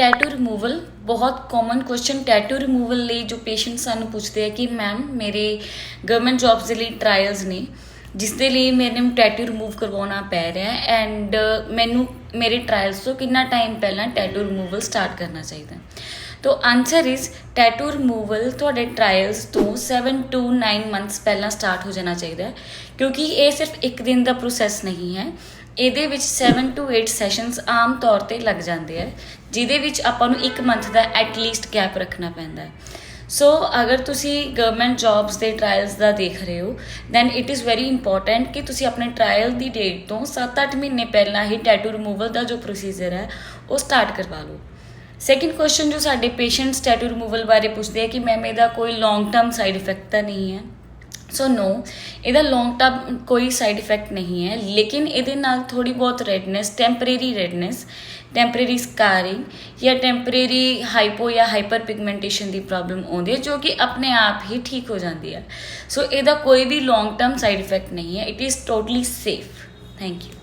Tattoo removal ਬਹੁਤ common question tattoo removal ਲਈ ਜੋ ਪੇਸ਼ੈਂਟ ਸਾਨੂੰ ਪੁੱਛਦੇ ਆ ਕਿ ਮੈਮ ਮੇਰੇ ਗਵਰਨਮੈਂਟ ਜੌਬਸ ਦੇ ਲਈ ਟ੍ਰਾਇਲਸ ਨੇ ਜਿਸ ਦੇ ਲਈ ਮੈਨੂੰ ਟੈਟੂ ਰਿਮੂਵ ਕਰਵਾਉਣਾ ਪੈ ਰਿਹਾ ਹੈ ਐਂਡ ਮੈਨੂੰ, ਮੇਰੇ ਟ੍ਰਾਇਲਸ ਤੋਂ ਕਿੰਨਾ ਟਾਈਮ ਪਹਿਲਾਂ ਟੈਟੂ ਰਿਮੂਵਲ ਸਟਾਰਟ ਕਰਨਾ ਚਾਹੀਦਾ ਹੈ। ਤੋ ਆਨਸਰ ਇਜ਼ ਟੈਟੂ ਰਿਮੂਵਲ ਤੁਹਾਡੇ ਟ੍ਰਾਇਲਸ ਤੋਂ 7 ਟੂ 9 ਮੰਥਸ ਪਹਿਲਾਂ ਸਟਾਰਟ ਹੋ ਜਾਣਾ ਚਾਹੀਦਾ ਹੈ, ਕਿਉਂਕਿ ਇਹ ਸਿਰਫ ਇੱਕ ਦਿਨ ਦਾ ਪ੍ਰੋਸੈਸ ਨਹੀਂ ਹੈ। ਇਹਦੇ ਵਿੱਚ 7 ਟੂ 8 ਸੈਸ਼ਨਸ ਆਮ ਤੌਰ ਤੇ ਲੱਗ ਜਾਂਦੇ ਆ, ਜਿਹਦੇ ਵਿੱਚ ਆਪਾਂ ਨੂੰ 1 ਮੰਥ ਦਾ ਐਟ ਲੀਸਟ ਗੈਪ ਰੱਖਣਾ ਪੈਂਦਾ ਹੈ। ਸੋ ਅਗਰ ਤੁਸੀਂ ਗਵਰਨਮੈਂਟ ਜੌਬਸ ਦੇ ਟ੍ਰਾਇਲਸ ਦਾ ਦੇਖ ਰਹੇ ਹੋ then it is very important ਕਿ ਤੁਸੀਂ ਆਪਣੇ ਟ੍ਰਾਇਲ ਦੀ ਡੇਟ ਤੋਂ 7-8 ਮਹੀਨੇ ਪਹਿਲਾਂ ਹੀ ਟੈਟੂ ਰਿਮੂਵਲ ਦਾ ਜੋ ਪ੍ਰੋਸੀਜਰ ਹੈ, ਉਹ ਸਟਾਰਟ ਕਰਵਾ ਲਓ। ਸੈਕਿੰਡ ਕੁਐਸਚਨ ਜੋ ਸਾਡੇ ਪੇਸ਼ੈਂਟਸ ਟੈਟੂ ਰਿਮੂਵਲ ਬਾਰੇ ਪੁੱਛਦੇ ਆ ਕਿ ਮੈਮ ਇਹਦਾ ਕੋਈ ਲੌਂਗ ਟਰਮ ਸਾਈਡ ਇਫੈਕਟ ਤਾਂ ਨਹੀਂ ਹੈ? ਸੋ ਨੋ ਇਹਦਾ ਲੌਂਗ ਟਰਮ ਕੋਈ ਸਾਈਡ ਇਫੈਕਟ ਨਹੀਂ ਹੈ, ਲੇਕਿਨ ਇਹਦੇ ਨਾਲ ਥੋੜੀ ਬਹੁਤ redness temporary redness temporary scarring ਜਾਂ ਟੈਂਪਰੇਰੀ ਹਾਈਪੋ ਜਾਂ ਹਾਈਪਰ ਪਿਗਮੈਂਟੇਸ਼ਨ ਦੀ ਪ੍ਰੋਬਲਮ ਆਉਂਦੀ ਹੈ, ਜੋ ਕਿ ਆਪਣੇ ਆਪ ਹੀ ਠੀਕ ਹੋ ਜਾਂਦੀ ਹੈ। ਸੋ ਇਹਦਾ ਕੋਈ ਵੀ ਲੌਂਗ ਟਰਮ ਸਾਈਡ ਇਫੈਕਟ ਨਹੀਂ ਹੈ it is totally safe thank you